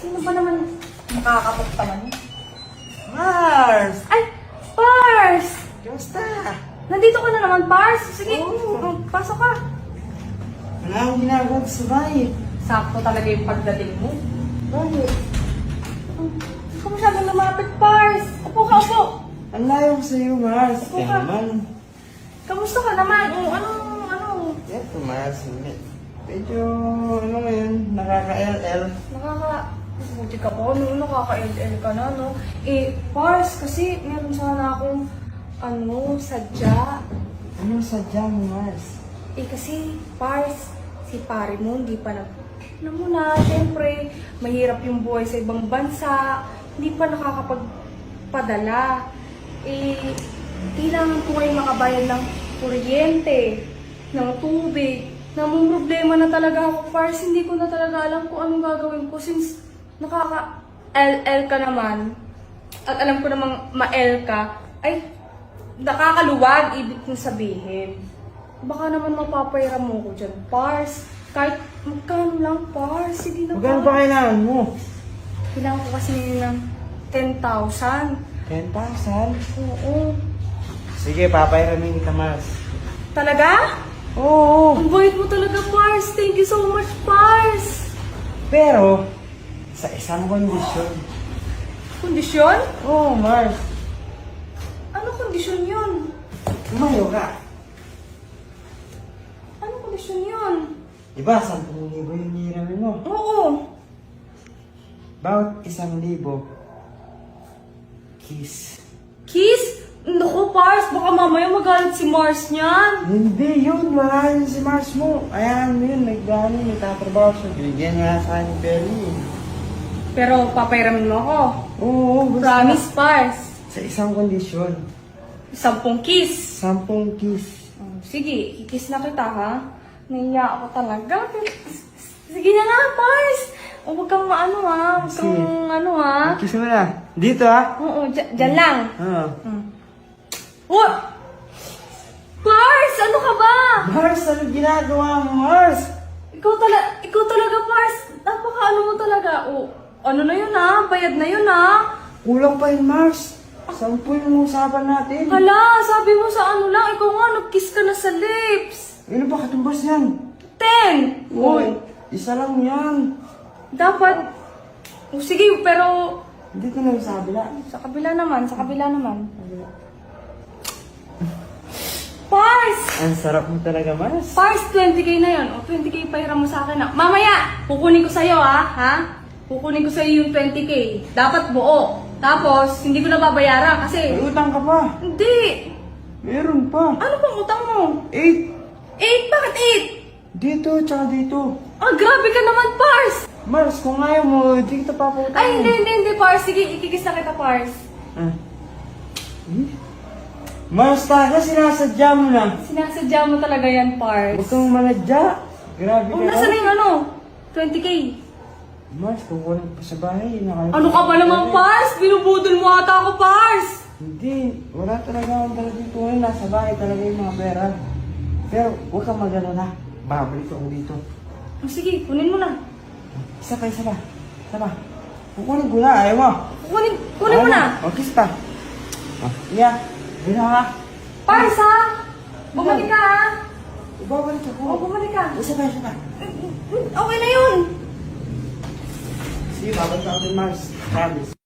Sino ba naman makakapagta man? Mars! Ay! Pars! Kamusta? Nandito ka na naman, Pars! Sige, mm, pasok ka. Wala akong ginagawa sa bahay. Sakto talaga yung pagdating mo. Bakit? Hindi ka masyadong lumapit, Pars. Upo ka, upo. Ang layo ko sa'yo, Mars. Kaya ka. naman. Kamusta ka naman? O, ano, ano? Eto, Mars. med- Medyo, ano ngayon, nakaka-LL. Nakaka... Buti ka po, no? Nakaka-LL ka na, no? Eh, Pars, kasi meron sana akong, ano, sadya. Ano sadya mo, Mars? Eh, kasi, Pars, si pare mo hindi pa nag... Alam mo na, syempre, mahirap yung buhay sa ibang bansa. Hindi pa nakakapagpadala. Eh, kailangan ko ngayon makabayad ng kuryente, ng tubig. Namang problema na talaga ako, Pars. Hindi ko na talaga alam kung anong gagawin ko since nakaka-LL ka naman. At alam ko namang ma-L ka. Ay, nakakaluwag, ibig kong sabihin. Baka naman mapapairam mo ko dyan, Pars. Kahit magkano lang, Pars. Sige na, Magkano ba Pars. kailangan mo? Kailangan ko kasi ng 10,000. 10,000? Oo. Sige, papairamin kita, Mars. Talaga? Oo. Ang bait mo talaga, Pars. Thank you so much, Pars. Pero, sa isang kondisyon. Kondisyon? Oo, Mars. Ano kondisyon yun? Tumayo ka. Ano kondisyon yun? Diba, 10,000 yung hiramin mo. Oo. Bawat isang libo, kiss. Kiss? Naku, Pars. Baka mamaya magalit si Mars niyan. Hindi yun, wala yun si Mars mo. Ayan mo yun, nagdano, nagtatrabaho siya. Binigyan nga sa akin ni Perry. Pero papairamin mo ako. Oo, basta. Promise, Pars. Sa isang kondisyon, Sampung kiss. sampung kiss. Oh, sige, kikis na kita ha. Naiya ako talaga. Sige na nga, Pars. O, huwag kang maano ha. Huwag kang Sige. ano ha. Kiss mo na. Dito ah. Oo, dyan, dyan lang. Ah. Hmm. Oh! Pars! Ano ka ba? Mars, ano ginagawa mo, Mars? Ikaw, tala ikaw talaga, Pars. Napaka ano mo talaga. O, ano na yun ha? Bayad na yun ha? Kulang pa yun, Mars. Sampu yung usapan natin. Hala, sabi mo sa ano lang. Ikaw nga, nag-kiss ka na sa lips. Ano ba katumbas yan? Ten! Uy, isa lang yan. Dapat. O, sige, pero Dito na yung sa kabila. Sa kabila naman, sa kabila naman. Pars! Ang sarap mo talaga, Mars. Pars, 20k na yon. O, 20k pahiram mo sa akin na. Mamaya, kukunin ko sa'yo ha, ha? Kukunin ko sa'yo yung 20k. Dapat buo. Tapos, hindi ko na babayaran kasi... May utang ka pa. Hindi! Meron pa. Ano bang utang mo? Eight. 8? Bakit Dito, tsaka dito. 8? Ah, grabe ka naman, Pars! Mars, kung ayaw mo, di kita papautang. Ay, hindi, hindi, hindi, Pars. Sige, ikikis na kita, Pars. Ah. Eh? Mars, talaga sinasadya mo na. Sinasadya mo talaga yan, Pars. Huwag kang manadya. Grabe Kung ka. nasa na yung ano? 20k. Mars, kukunin pa sa bahay. Nakalimutan Ano ka ba naman, na. Pars? Binubudol mo ata ako, Pars! Hindi, wala talaga akong. Ngayon, nasa bahay talaga yung mga pera. Pero, huwag kang magano na. Babalik ako dito. Oh, sige, kunin mo na. Isa pa, isa pa. Isa pa. Kukunin ko na, ayaw mo. Kunin, kunin mo na. O, kiss pa. Ah, yeah. Hindi na ka. Pars, ha? Bumalik ka, ha? Ibabalik ako. O, bumalik ka. Isa pa, isa pa. Okay na yun. Sige, babalik ako din, Mars. Promise.